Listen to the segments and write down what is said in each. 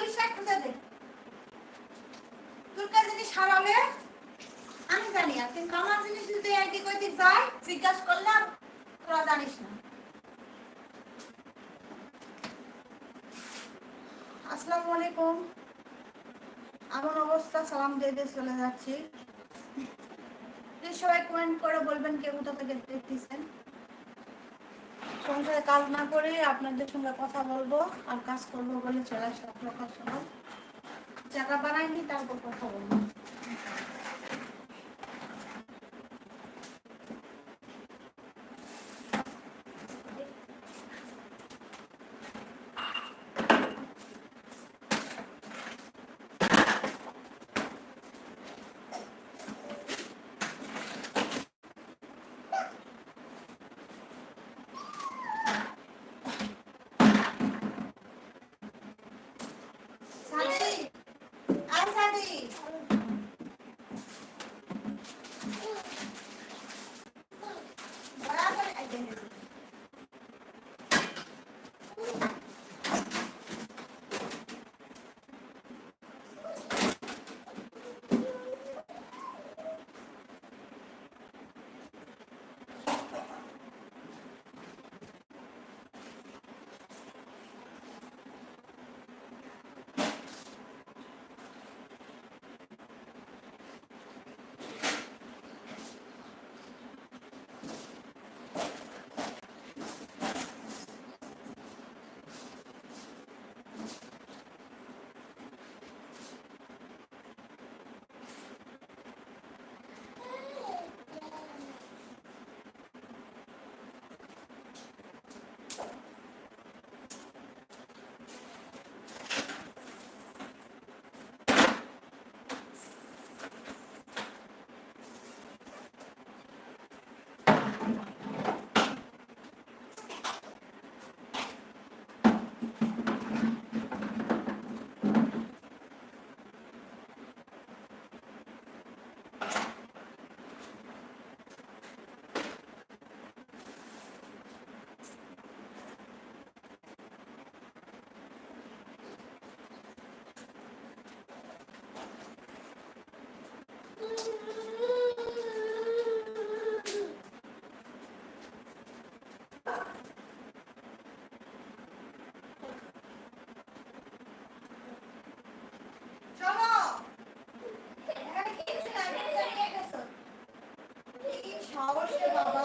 না খুঁজে দে তোর কাছে হারালে আমি জানি আর কিন্তু আমার জিনিস যদি একদিক ওইদিক যায় জিজ্ঞাসা করলাম, তোরা জানিস না। আসসালামু আলাইকুম। এমন অবস্থা, সালাম দিয়ে দিয়ে চলে যাচ্ছি। সবাই কমেন্ট করে বলবেন কে কোথা থেকে দেখতেছেন। সংসারে কাজ না করে আপনাদের সঙ্গে কথা বলব আর কাজ করব বলে চলে আসলাম সকাল সকাল চাকা বানাইনি, তারপর কথা বলব। Charlie. সাহসে বাবা?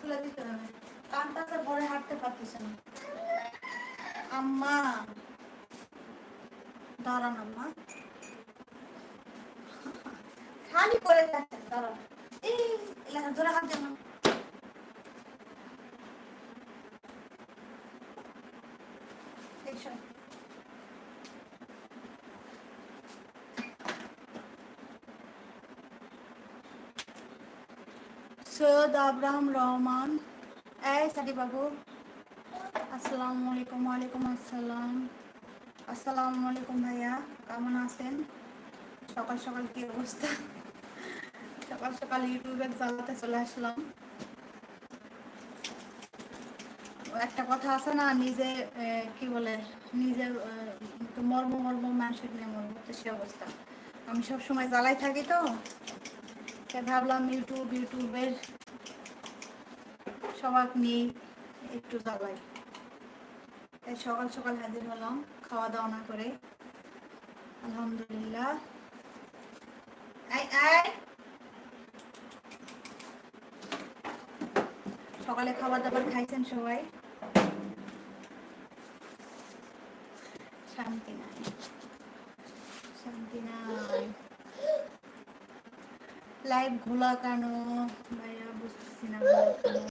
খুলে দিতে হবে। কানপাসে ভরে হাঁটতে পারতেছে না। আম্মা। দাঁড়ান আম্মা। খালি করে যাচ্ছে, দাঁড়ান। এই ধরে হাত দেন সৈয়দ আব্রাহাম রহমান এই সাদি বাবু আসসালামু আলাইকুম ওয়ালাইকুম আসসালাম আসসালামু আলাইকুম ভাইয়া কেমন আছেন সকাল সকাল কি অবস্থা সকাল সকাল ইউটিউবে চালাতে চলে আসলাম একটা কথা আছে না নিজে কি বলে নিজে আহ, একটু মর্ম মর্ম মানুষের নিয়ে মর্ম তো সে অবস্থা। আমি সব সময় জ্বালাই থাকি তো ভাবলাম ইউটিউব ইউটিউবের সবাক নিয়ে একটু জ্বালাই। তাই সকাল সকাল হাজির হলাম খাওয়া দাওয়া না করে। আলহামদুলিল্লাহ। সকালে খাবার দাবার খাইছেন সবাই? শান্তি নাই শান্তি নাই লাইভ ঘোলা কেন? ভাইয়া বুঝতেছি না